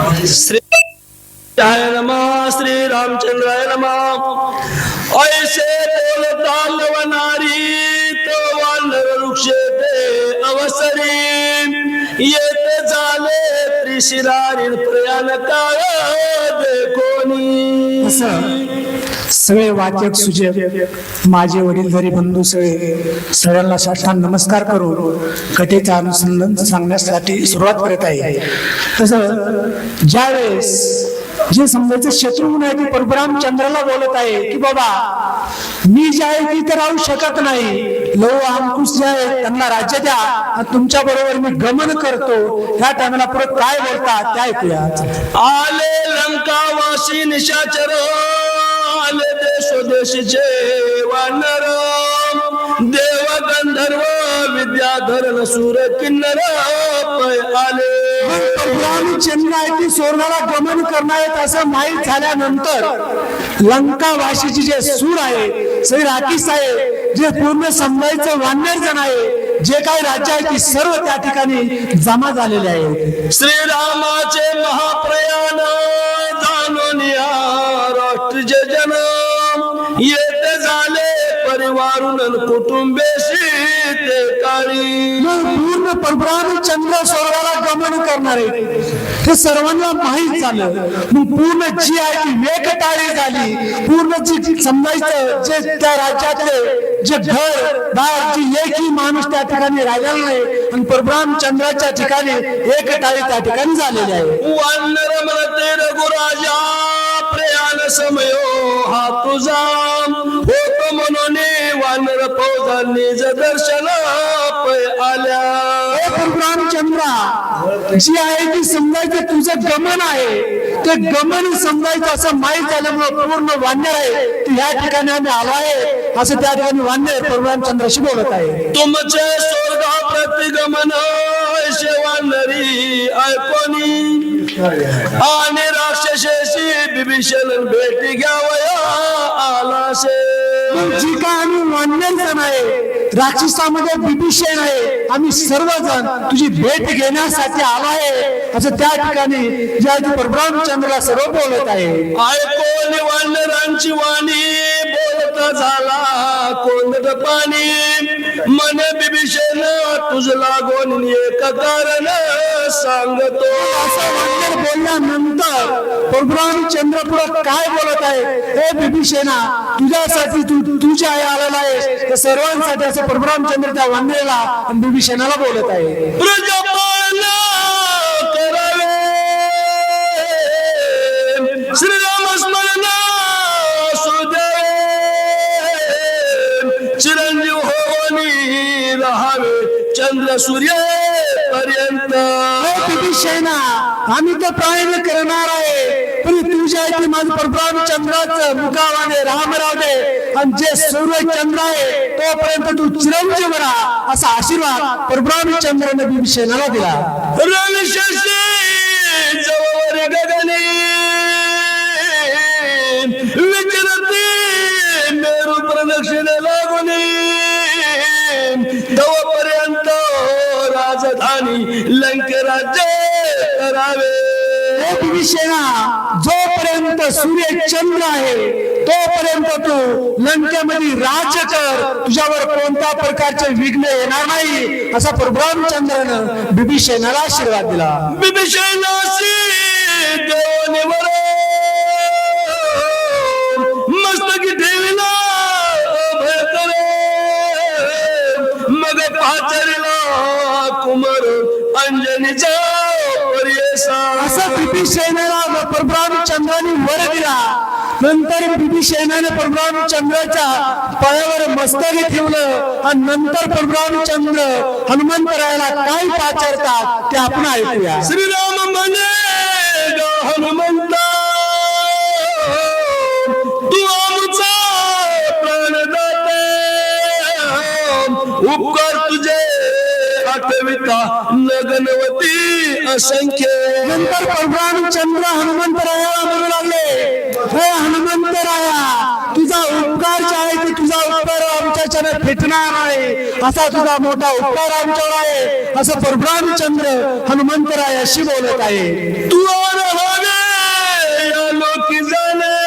श्री हरे नमः। श्री रामचंद्राय नमः ऐसे नारी तो वानर वृक्षे ते अवसरी। येते झाले त्रिशिरारी प्रयाण काळ कोणी सगळे वाचक सुजक माझे वडील घरी बंधू सगळे सगळ्यांना साष्टांग नमस्कार करून कथेचा अनुसंधान सांगण्यासाठी सुरुवात करत आहे. तसं ज्यावेळेस जे समजायचं शत्रुघ्न आहे ते परशुराम चंद्राला बोलत आहे की बाबा मी जे आहे ती तर राहू शकत नाही. लव अंकुश जे आहे त्यांना राज्य द्या. तुमच्या बरोबर मी गमन करतो. ह्या टायमाला परत काय बोलतात त्या ऐकूया. आले लंकावासी निशाचर आले देशोदेशीचे वानर देव गंधर्व विद्याधर सूर किन्नर आले. आहे ती स्वर्गाला गमन करणार असं माहीत झाल्यानंतर लंकावासीचे जे सूर आहे श्री राकेश आहे जे पूर्ण समजायचं वानर जण आहे जे काही राज्य आहे ती सर्व त्या ठिकाणी जमा झालेले आहेत. श्रीरामाचे महाप्रयाण येते झाले परिवारून कुटुंबेशी ते काळी. पूर्ण परशुराम चंद्र स्वर्गाला गमन करणार हे सर्वांना माहीत झालं. मग पूर्ण जी आहे ती वेगटाळी झाली. पूर्ण जी समजायचं जे त्या राज्यातले जे घर दार जी एकही माणूस त्या ठिकाणी राहिलेला नाही आणि परशुराम चंद्राच्या ठिकाणी एकटाळी त्या ठिकाणी झालेली आहे. रघुराजा. प्रयाण समयो हा तुझा होतो म्हणून वानर फौजा निज दर्शन पै आल्या. हे परशुराम चंद्रा जी आहे ती समजायचं तुझं गमन आहे. ते गमन समजायचं असं माहीत झाल्यामुळे पूर्ण वान्य आहे. की या ठिकाणी आम्ही आलो आहे. असं त्या ठिकाणी वान्य आहे. परशुराम चंद्राशी बोलत आहे. तुमचे स्वर्गा प्रतिगमन शेवानरी ऐकोनी. आणि बिभीषण भेटी घ्यावया मग जी काय आम्ही वान्यर जण आहे राक्षसामध्ये बिभीषण आहे. आम्ही सर्वजण तुझी भेट घेण्यासाठी आलो आहे. असं त्या ठिकाणी जे आहे ते परशुराम चंद्रला सर्व बोलत आहे. ऐकोन वानरांची वाणी बोलत झाला? कोंदट पाणी. मन बिभीषण तुझ लागून एक कारण. सांगतो. असं वाक्य बोलल्यानंतर परशुराम चंद्रपुर काय बोलत आहे? हे बिभीषणा तुझ्यासाठी तू तुझ्या आई आलेला आहे. त्या सर्वांसाठी असं परशुराम चंद्र त्या वांद्रेला आणि बिभीषणाला बोलत आहे. करावे. सुदेव. चिरंजीव होवनी राहावे चंद्र सूर्य. पर्यंत आम्ही तर प्रयत्न करणार आहे. पण तुझ्या इथे माझं परशुराम चंद्राचं मुखावाने रामराव दे. आणि जे सूर्य चंद्र आहे तोपर्यंत तू चिरंजीव राहा. असा आशीर्वाद परशुराम चंद्राने बिभीषणाला दिला. रणशस्त्री राज्य करावे. हे जोपर्यंत सूर्य चंद्र आहे तोपर्यंत तू लंकेमध्ये राज्य कर. तुझ्यावर कोणत्या प्रकारचे विघ्न येणार नाही असा परशुराम चंद्रानं बिभीषणाला आशीर्वाद दिला. देवनिवर मस्तकी पाचरीला कुमार अंजनीचा असं. चंद्राने वर दिला. नंतर चंद्राच्या पायावर मस्तकी ठेवलं आणि नंतर परशुराम चंद्र हनुमंतरायाला काय पाचारतात ते आपण ऐकूया. श्रीराम म्हणे हनुमंता. उपकार तुझे. आठविता नगनवती असंख्य. नंतर भगवान चंद्र हनुमंतरायाला म्हणू लागले. हे हनुमंतराया तुझा उपकार जे आहे ते तुझा उपकार आमच्या फिटणार आहे. असा तुझा मोठा उपकार आमच्यावर आहे. असं परभ्राम चंद्र हनुमंतरायाशी बोलत आहे. तू लोकी जाणे.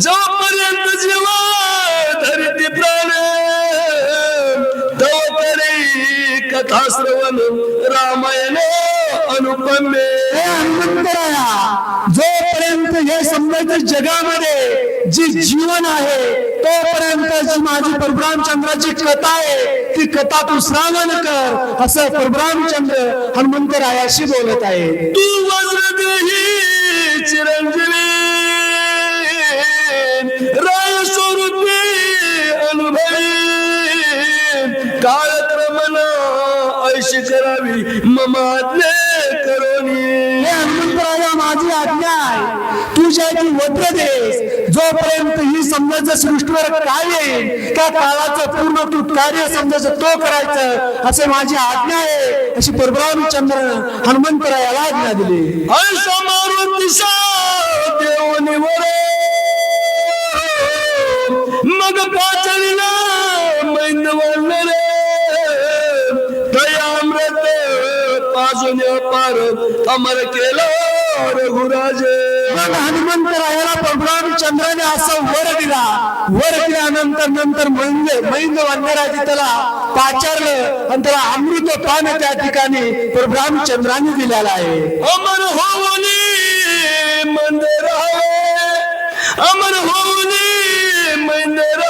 जोपर्यंत जीवा अनुपमे. हे हनुमंतराया जोपर्यंत हे समजायचं जगामध्ये जे जीवन आहे तोपर्यंत जी माझी परब्रामचंद्राची कथा आहे ती कथा तू श्रावण कर असं परब्रामचंद्र हनुमंतरायाशी बोलत आहे. तू वज्रदेही चिरंजीवी राय स्वरूपी अनुभवी काळक्रमण ऐशी करावी मम आज्ञे करोनी हनुमंतराया माझी आज्ञा आहे. तुझ्या की वज्र देस. जोपर्यंत ही समजायचं सृष्टीवर काय येईल त्या काळाचं पूर्ण तू कार्य समजायचं तो करायचं असे माझी आज्ञा आहे. अशी परब्रामचंद्र हनुमंतरायाला आज्ञा दिली. ऐसा मारुती दिशा अमर केलं रघुराजे. मग हनुमंतरायाला परब्रह्म चंद्राने असा वर दिला. वर दिल्यानंतर नंतर मैंद मैंद वंदराजी त्याला पाचारलं आणि त्याला अमृत पान त्या ठिकाणी परब्रह्म चंद्राने दिलेला आहे. अमर होऊनी मंदिर अमर होऊनी मंदिर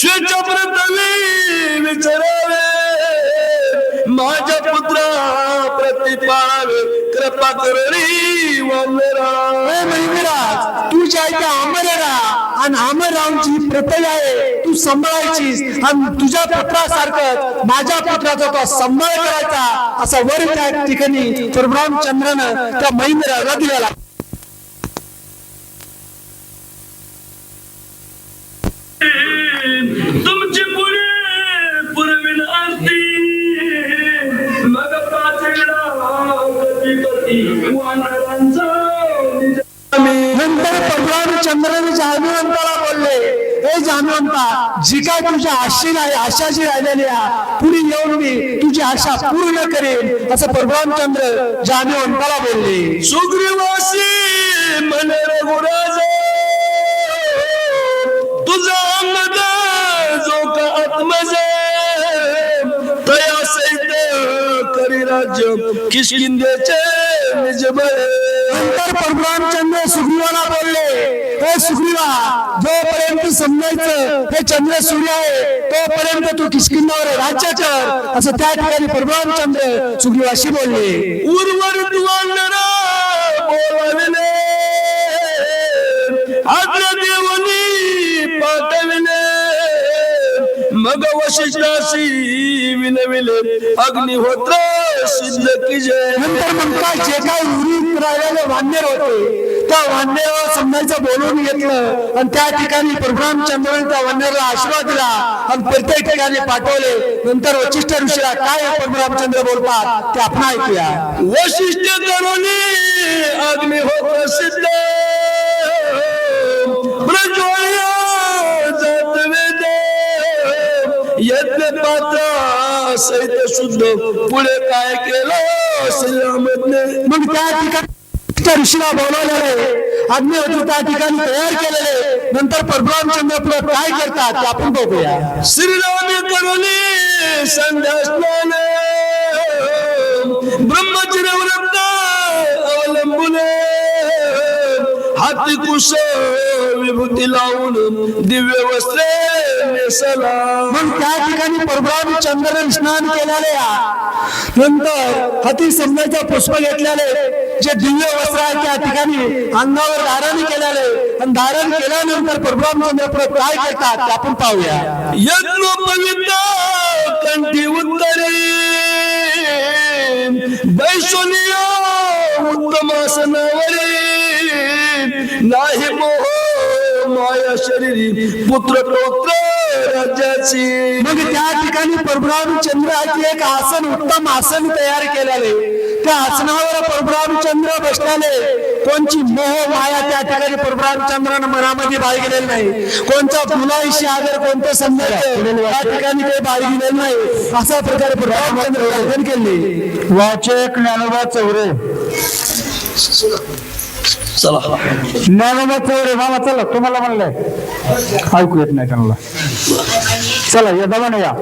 श्वेत प्रथमी विचारावे. माझ्या पुत्रा प्रतिपावे कृपा करी वंदरा हे तू आणि आहे तू सांभाळायचीस आणि तुझ्या पुत्रासारखं माझ्या पुत्राचा तो सांभाळ करायचा असा वर त्या ठिकाणी परब्रह्म त्या महिंद्राला दिलेला नंतर परब्रह्म चंद्राने जान्हवंताला बोलले हे जान्हवंता जी काय तुझ्या आशी नाही आशा जी राहिलेली आहे पुढे येऊन मी तुझी आशा पूर्ण करेन असं परब्रह्म चंद्र जान्हवंताला बोलले. सुग्रीवासी मन रघुराज तुझा अंगद जो का आत्मज तया सहित करी राज्य किशकिंदेचे निज नंतर परब्रह्मचंद्र सुग्रीवाला बोलले हे सुग्रीवा जोपर्यंत समजायचं हे चंद्र सूर्य आहे तोपर्यंत तू किशकिंदावर राज्य कर. असं त्या ठिकाणी परब्रह्मचंद्र सुग्रीवाशी बोलले. उर्वर बोलले बोलाविले देवनी पाठविले मग वशिष्ठाशी विनविले अग्निहोत्र सिद्ध किजे नंतर म्हणतात जे काही उरीत राहिलेले वानर होते त्या वानरावर समजायचं बोलवून घेतलं. आणि त्या ठिकाणी परब्रह्मचंद्राने त्या वानराला आशीर्वाद दिला आणि प्रत्येक ठिकाणी पाठवले. नंतर वशिष्ठ ऋषीला काय परब्रह्मचंद्र बोलतात ते आपण ऐकूया. वशिष्ठ तरुणी अग्निहोत्र सिद्ध. प्रज्वल्य जात वेद. यज्ञ पात्र सहित शुद्ध. पुढे काय केलं? श्रीरामने मग त्या ठिकाणी ऋषीला बोलवलेले अग्निहोत्र त्या ठिकाणी तयार केलेले नंतर परब्रह्मचंद्र पुढे काय करतात आपण बघूया. श्रीराम करुणी संध्या स्नान. ब्रह्मचर्य व्रत अवलंबून हाती कुश विभूती लावून दिव्य वस्त्रे मग त्या ठिकाणी परब्रह्म चंद्र स्नान केलेले. नंतर हाती समजायचं पुष्प घेतलेले जे दिव्य वस्त्र आहे त्या ठिकाणी अंगावर धारण केलेले. आणि धारण केल्यानंतर परब्रह्म चंद्र पुढे काय करतात ते आपण पाहूया. यज्ञोपवित कंठी उत्तरी. वैश्वनीय उत्तमासनावरी नाही मोह माया शरीरी पुत्र पौत्र. राज्याची. मग त्या ठिकाणी चंद्राचे एक आसन उत्तम आसन तयार केलेले त्या आसनावर चंद्र बसलेले कोणची मोह माया त्या ठिकाणी परब्रह्म चंद्रानं मनामध्ये बाळगलेली नाही. कोणचा मुलाविषयी आदर कोणतं समजायचं त्या ठिकाणी काही बाळगलेलं नाही. अशा प्रकारे परब्रह्म चंद्र वर्णन केले. वाचक ज्ञानोबा चौरे. चला. ज्ञानोबा चौरे मामा चला तुम्हाला म्हणलंय. ऐकू येत नाही त्यांना चला या दमाने या.